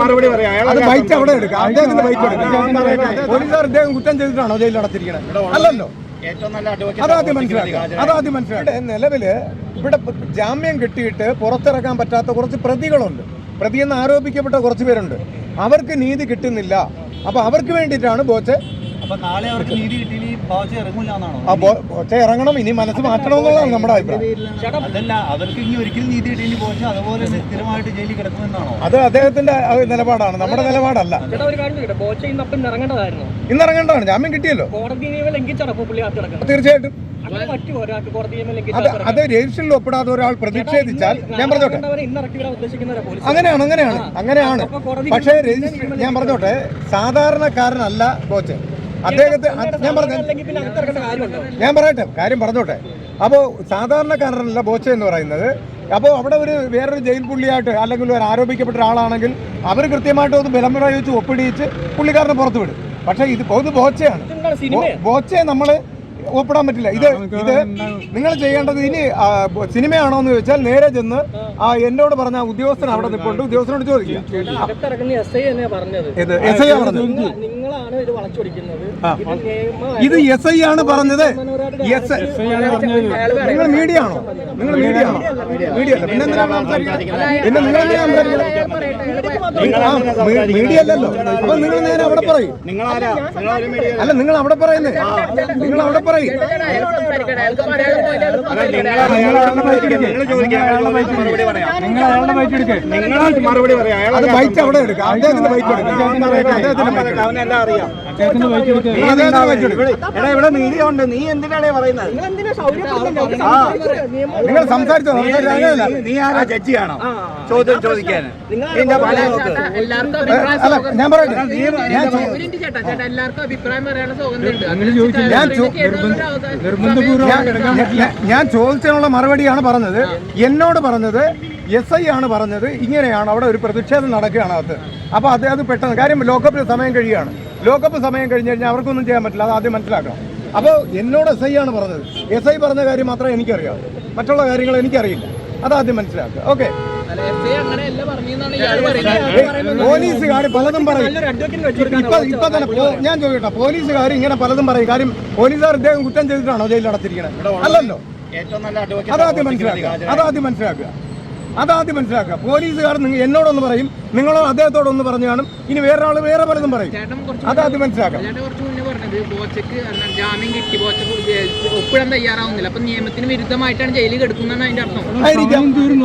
മറുപടി പറയാം. അത് ബൈറ്റ് അവിടെ എടുക്കാം. അദ്ദേഹത്തിന്റെ ബൈറ്റ് എടുക്കാം. പോലീസുകാർ അദ്ദേഹം കുറ്റം ചെയ്തിട്ടാണോ ജയിലിൽ അടച്ചിരിക്കുന്നത് അല്ലല്ലോ. അതാദ്യം മനസ്സിലാക്കുക അതാദ്യം മനസ്സിലാക്കുക നിലവിൽ ഇവിടെ ജാമ്യം കിട്ടിയിട്ട് പുറത്തിറക്കാൻ പറ്റാത്ത കുറച്ച് പ്രതികളുണ്ട്. പ്രതിയെന്ന് ആരോപിക്കപ്പെട്ട കുറച്ച് പേരുണ്ട്. അവർക്ക് നീതി കിട്ടുന്നില്ല. അപ്പൊ അവർക്ക് വേണ്ടിയിട്ടാണ് ബോച്ച് ആ ബോച്ച ഇറങ്ങണം ഇനി മനസ്സ് മാറ്റണം എന്നുള്ളതാണ് നമ്മുടെ അഭിപ്രായം. അതല്ല അവർക്ക് ഇനി ഒരിക്കലും നീതി കിട്ടിയില്ല ബോച്ച് അതുപോലെ സ്ഥിരമായിട്ട് ജയിലിൽ കിടക്കുമെന്നാണോ അത് അദ്ദേഹത്തിന്റെ നിലപാടാണ് നമ്മുടെ നിലപാടല്ല. ഇന്ന് ഇറങ്ങേണ്ടതാണ് ജാമ്യം കിട്ടിയല്ലോ. തീർച്ചയായിട്ടും. അത് രജിസ്റ്ററിൽ ഒപ്പിടാതെ ഒരാൾ പ്രതിഷേധിച്ചാൽ ഞാൻ പറഞ്ഞോട്ടെ. അങ്ങനെയാണ് അങ്ങനെയാണ് അങ്ങനെയാണ്. പക്ഷേ രജിസ്റ്റർ ഞാൻ പറഞ്ഞോട്ടെ സാധാരണക്കാരനല്ല കോച്ച് അദ്ദേഹത്തെ ഞാൻ പറഞ്ഞു ഞാൻ പറയട്ടെ കാര്യം പറഞ്ഞോട്ടെ. അപ്പോൾ സാധാരണക്കാരനല്ല ബോച്ച എന്ന് പറയുന്നത്. അപ്പോൾ അവിടെ ഒരു വേറൊരു ജയിൽ പുള്ളിയായിട്ട് അല്ലെങ്കിൽ ഒരു ആരോപിക്കപ്പെട്ട ഒരാളാണെങ്കിൽ അവർ കൃത്യമായിട്ട് ഒന്ന് ബലമുറ വെച്ച് ഒപ്പിടിയിച്ച് പുള്ളിക്കാരനെ പുറത്തു വിടും. പക്ഷേ ഇത് ഇത് ബോച്ചയാണ്. ബോച്ചയെ നമ്മൾ ഒപ്പിടാൻ പറ്റില്ല. ഇത് ഇത് നിങ്ങൾ ചെയ്യേണ്ടത് ഇനി സിനിമയാണോ എന്ന് ചോദിച്ചാൽ നേരെ ചെന്ന് ആ എന്നോട് പറഞ്ഞ ഉദ്യോഗസ്ഥൻ അവിടെ നിൽപ്പുണ്ട് ഉദ്യോഗസ്ഥനോട് ചോദിക്കുക. എസ് ഐ പറഞ്ഞത്. ഇത് എസ് ഐ ആണ് പറഞ്ഞത് എസ് നിങ്ങൾ മീഡിയ ആണോ നിങ്ങൾ മീഡിയ ആണോ മീഡിയ അല്ല പിന്നെ എന്തിനാണ് സംസാരിക്കുന്നത് പിന്നെ നിങ്ങൾ സംസാരിക്കുന്നത് മീഡിയ അല്ലല്ലോ അപ്പൊ നിങ്ങൾ നേരെ അവിടെ പറയും അല്ല നിങ്ങൾ അവിടെ പറയുന്നേ നിങ്ങൾ അവിടെ പറയും. നിങ്ങൾ അയാളുടെ പറയാം നിങ്ങൾ മറുപടി പറയാം അത് ബൈക്ക് അവിടെ എടുക്കാം അദ്ദേഹത്തിന്റെ ബൈക്ക് എടുക്കാം അദ്ദേഹത്തിന്റെ ബൈക്ക് എടുക്കാം അവനെല്ലാം അറിയാം ഇവിടെ ഉണ്ട് നീ എന്തിനാണ് പറയുന്നത്? നിങ്ങൾ സംസാരിച്ചോ നീ- ആരാ ജഡ്ജിയാണോ ചോദ്യം ചോദിക്കാൻ നിന്റെ പല അല്ല ഞാൻ പറയട്ടെ. ഞാൻ ചോദിച്ചതിനുള്ള മറുപടിയാണ് പറഞ്ഞത്. എന്നോട് പറഞ്ഞത് എസ് ഐ ആണ് പറഞ്ഞത്. ഇങ്ങനെയാണ് അവിടെ ഒരു പ്രതിഷേധം നടക്കുകയാണ് അകത്ത്. അപ്പോൾ അദ്ദേഹം അത് പെട്ടെന്ന് കാര്യം ലോക്കപ്പിൽ സമയം കഴിയുകയാണ്. ലോക്കപ്പ് സമയം കഴിഞ്ഞ് കഴിഞ്ഞാൽ അവർക്കൊന്നും ചെയ്യാൻ പറ്റില്ല. അത് ആദ്യം മനസ്സിലാക്കണം. അപ്പോൾ എന്നോട് എസ് ഐ ആണ് പറഞ്ഞത്. എസ് ഐ പറഞ്ഞ കാര്യം മാത്രമേ എനിക്കറിയാവൂ. മറ്റുള്ള കാര്യങ്ങൾ എനിക്കറിയില്ല. അത് ആദ്യം മനസ്സിലാക്കുക. ഓക്കെ പോലീസുകാർ പലതും പറയും. നല്ലൊരു അഡ്വക്കേറ്റിന് വെച്ചു ഇപ്പൊ ഇപ്പൊ തന്നെ ഞാൻ ചോദിക്കട്ടെ. പോലീസുകാർ ഇങ്ങനെ പലതും പറയും. കാര്യം പോലീസുകാർ ഇദ്ദേഹം കുറ്റം ചെയ്തിട്ടാണോ ജയിലിൽ അടച്ചിരിക്കുന്നത് അല്ലല്ലോ. ഏറ്റവും നല്ല അഡ്വക്കേറ്റ് അതാദ്യം മനസ്സിലാക്കുക. അതാദ്യം മനസ്സിലാക്കുക. അതാദ്യം മനസ്സിലാക്കുക. പോലീസുകാർ നിങ്ങൾ എന്നോടൊന്ന് പറയും നിങ്ങളോ അദ്ദേഹത്തോടൊന്ന് പറഞ്ഞു കാണും ഇനി വേറെ ആൾ വേറെ പലതും പറയും. അതാദ്യം മനസ്സിലാക്കാം.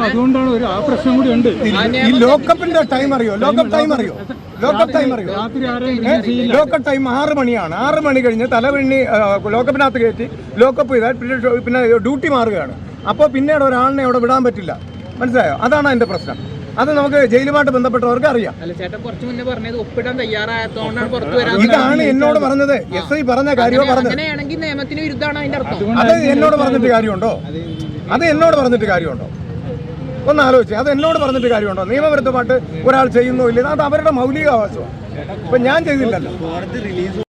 അതുകൊണ്ടാണ് ഒരു ആ പ്രശ്നം കൂടി ഉണ്ട്. ഈ ലോക്കപ്പിന്റെ ടൈം അറിയോ? ലോക്കപ്പ് ടൈം അറിയോ? ലോക്കപ്പ് ടൈം അറിയോ? ലോക്കപ്പ് ടൈം ആറ് മണിയാണ്. ആറ് മണി കഴിഞ്ഞ് തലവെണ്ണി ലോക്കപ്പിനകത്ത് കയറ്റി ലോക്കപ്പ് ചെയ്താൽ പിന്നെ പിന്നെ ഡ്യൂട്ടി മാറുകയാണ്. അപ്പോൾ പിന്നീട് ഒരാളിനെ അവിടെ വിടാൻ പറ്റില്ല. മനസ്സിലായോ? അതാണ് അതിന്റെ പ്രശ്നം. അത് നമുക്ക് ജയിലുമായിട്ട് ബന്ധപ്പെട്ടവർക്ക് അറിയാം. അല്ല ചേട്ടൻ കുറച്ച് മുന്നേ പറഞ്ഞത് ഒപ്പിടാൻ തയ്യാറായതുകൊണ്ടാണ് പുറത്തു വരാൻ ഇതാണ് എന്നോട് പറഞ്ഞത്. എസ് ഐ പറഞ്ഞ കാര്യമോ പറഞ്ഞത്. അങ്ങനെയാണെങ്കിൽ നിയമത്തിന് വിരുദ്ധമാണ് അതിന്റെ അർത്ഥം. അത് എന്നോട് പറഞ്ഞിട്ട് കാര്യമുണ്ടോ? അത് എന്നോട് പറഞ്ഞിട്ട് കാര്യമുണ്ടോ? ഒന്ന് ആലോചിച്ച്. അത് എന്നോട് പറഞ്ഞിട്ട് കാര്യമുണ്ടോ? നിയമവിരുദ്ധമായിട്ട് ഒരാൾ ചെയ്യുന്നോ ഇല്ല. അത് അവരുടെ മൗലിക അവകാശമാണ് ഇപ്പൊ ഞാൻ ചെയ്തില്ലല്ലോ.